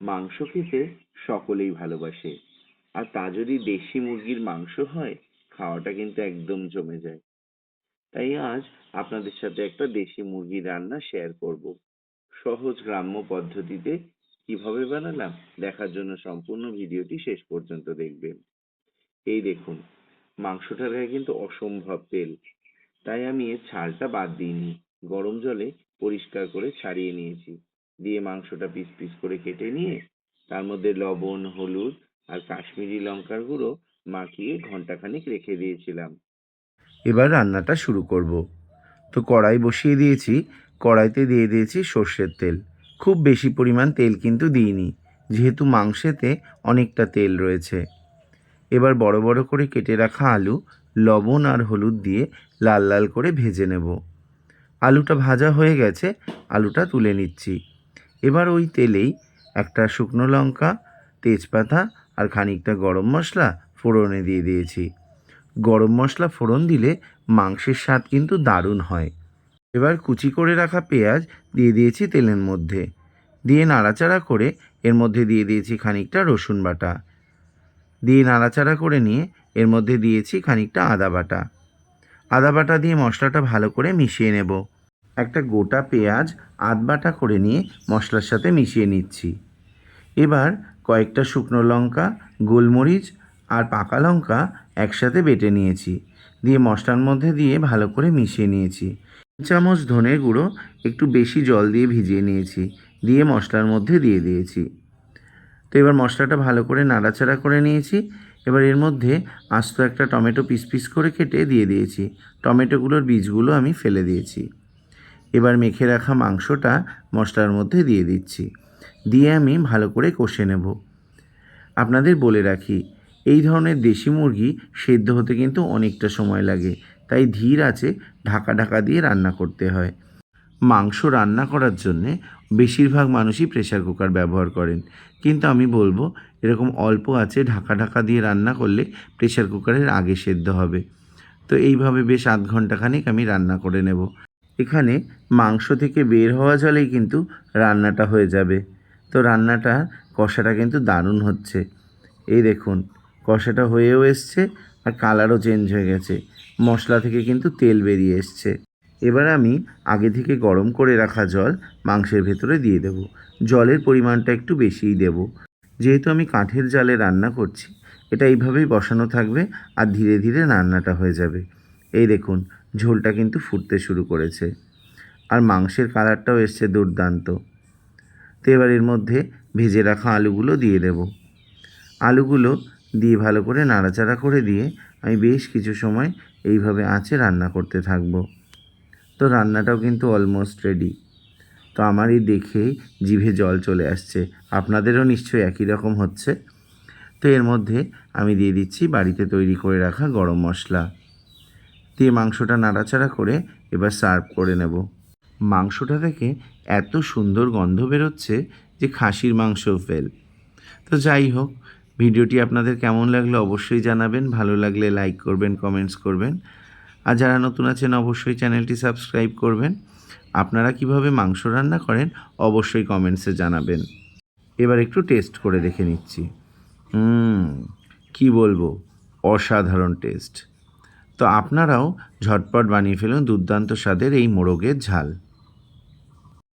মাংস খেতে সকলেই ভালোবাসে। আর তা যদি দেশি মুরগির মাংস হয়, খাওয়াটা কিন্তু একদম জমে যায়। তাই আজ আপনাদের সাথে একটা দেশি মুরগির রান্না শেয়ার করব। সহজ গ্রাম্য পদ্ধতিতে কীভাবে বানালাম, দেখার জন্য সম্পূর্ণ ভিডিওটি শেষ পর্যন্ত দেখবেন। এই দেখুন মাংসটার গায়ে কিন্তু অসম্ভব তেল। তাই আমি এর ছালটা বাদ দিইনি, গরম জলে পরিষ্কার করে ছাড়িয়ে নিয়েছি। দিয়ে মাংসটা পিস পিস করে কেটে নিয়ে তার মধ্যে লবণ, হলুদ আর কাশ্মীরি লঙ্কার গুঁড়ো মাখিয়ে ঘন্টাখানিক রেখে দিয়েছিলাম। এবার রান্নাটা শুরু করব। তো কড়াই বসিয়ে দিয়েছি। কড়াইতে দিয়ে দিয়েছি সর্ষের তেল। খুব বেশি পরিমাণ তেল কিন্তু দিইনি, যেহেতু মাংসেতে অনেকটা তেল রয়েছে। এবার বড় বড় করে কেটে রাখা আলু, লবণ আর হলুদ দিয়ে লাল লাল করে ভেজে নেব। আলুটা ভাজা হয়ে গেছে, আলুটা তুলে নিচ্ছি। এবার ওই তেলেই একটা শুকনো লঙ্কা, তেজপাতা আর খানিকটা গরম মশলা ফোড়নে দিয়ে দিয়েছি। গরম মশলা ফোড়ন দিলে মাংসের স্বাদ কিন্তু দারুণ হয়। এবার কুচি করে রাখা পেঁয়াজ দিয়ে দিয়েছি তেলের মধ্যে। দিয়ে নাড়াচাড়া করে এর মধ্যে দিয়ে দিয়েছি খানিকটা রসুন বাটা। দিয়ে নাড়াচাড়া করে নিয়ে এর মধ্যে দিয়েছি খানিকটা আদা বাটা। আদা বাটা দিয়ে মশলাটা ভালো করে মিশিয়ে নেব। একটা গোটা পেঁয়াজ আধ বাটা করে নিয়ে মশলার সাথে মিশিয়ে নিচ্ছি। এবার কয়েকটা শুকনো লঙ্কা, গোলমরিচ আর পাকা লঙ্কা একসাথে বেটে নিয়েছি। দিয়ে মশলার মধ্যে দিয়ে ভালো করে মিশিয়ে নিয়েছি। চামচ ধনের গুঁড়ো, একটু বেশি জল দিয়ে ভিজিয়ে নিয়েছি। দিয়ে মশলার মধ্যে দিয়ে দিয়েছি। তো এবার মশলাটা ভালো করে নাড়াচাড়া করে নিয়েছি। এবার এর মধ্যে আস্ত একটা টমেটো পিস পিস করে কেটে দিয়ে দিয়েছি। টমেটোগুলোর বীজগুলো আমি ফেলে দিয়েছি। এবার মেখে রাখা মাংসটা মশলার মধ্যে দিয়ে দিচ্ছি। দিয়ে আমি ভালো করে কষে নেব। আপনাদের বলে রাখি, এই ধরনের দেশি মুরগি সেদ্ধ হতে কিন্তু অনেকটা সময় লাগে, তাই ধীর আছে, ঢাকা ঢাকা দিয়ে রান্না করতে হয়। মাংস রান্না করার জন্যে বেশিরভাগ মানুষই প্রেশার কুকার ব্যবহার করেন। কিন্তু আমি বলব, এরকম অল্প আছে, ঢাকা ঢাকা দিয়ে রান্না করলে প্রেশার কুকারের আগে সেদ্ধ হবে। তো এইভাবে বেশ আধ ঘন্টাখানিক আমি রান্না করে নেব। এখানে মাংস থেকে বের হওয়া জলেই কিন্তু রান্নাটা হয়ে যাবে। তো রান্নাটা, কষাটা কিন্তু দারুণ হচ্ছে। এই দেখুন, কষাটা হয়েও এসছে আর কালারও চেঞ্জ হয়ে গেছে। মশলা থেকে কিন্তু তেল বেরিয়ে এসছে। এবার আমি আগে থেকে গরম করে রাখা জল মাংসের ভেতরে দিয়ে দেব। জলের পরিমাণটা একটু বেশিই দেব। যেহেতু আমি কাঠের জালে রান্না করছি, এটা এইভাবেই বসানো থাকবে আর ধীরে ধীরে রান্নাটা হয়ে যাবে। এই দেখুন ঝোলটা কিন্তু ফুটতে শুরু করেছে। আর মাংসের কালারটাও এসছে দুর্দান্ত। তো এবার এর মধ্যে ভেজে রাখা আলুগুলো দিয়ে দেব। আলুগুলো দিয়ে ভালো করে নাড়াচাড়া করে দিয়ে আমি বেশ কিছু সময় এইভাবে আঁচে রান্না করতে থাকব। তো রান্নাটাও কিন্তু অলমোস্ট রেডি তো আমারই দেখেই জিভে জল চলে আসছে। আপনাদেরও নিশ্চয়ই একই রকম হচ্ছে। তো এর মধ্যে আমি দিয়ে দিচ্ছি বাড়িতে তৈরি করে রাখা গরম মশলা। দিয়ে মাংসটা নাড়াচাড়া করে এবার সার্ভ করে নেব। মাংসটা থেকে এত সুন্দর গন্ধ বেরোচ্ছে যে খাসির মাংস ফেল তো যাই হোক, ভিডিওটি আপনাদের কেমন লাগল অবশ্যই জানাবেন, ভালো লাগলে লাইক করবেন কমেন্টস করবেন। আর যারা নতুন আছেন অবশ্যই চ্যানেলটি সাবস্ক্রাইব করবেন। আপনারা কীভাবে মাংস রান্না করেন অবশ্যই কমেন্টসে জানাবেন। এবার একটু টেস্ট করে দেখে নিচ্ছি। কী বলব? অসাধারণ টেস্ট তো আপনারাও ঝটপট বানিয়ে ফেলুন দুর্দান্ত স্বাদের এই মোরগের ঝাল।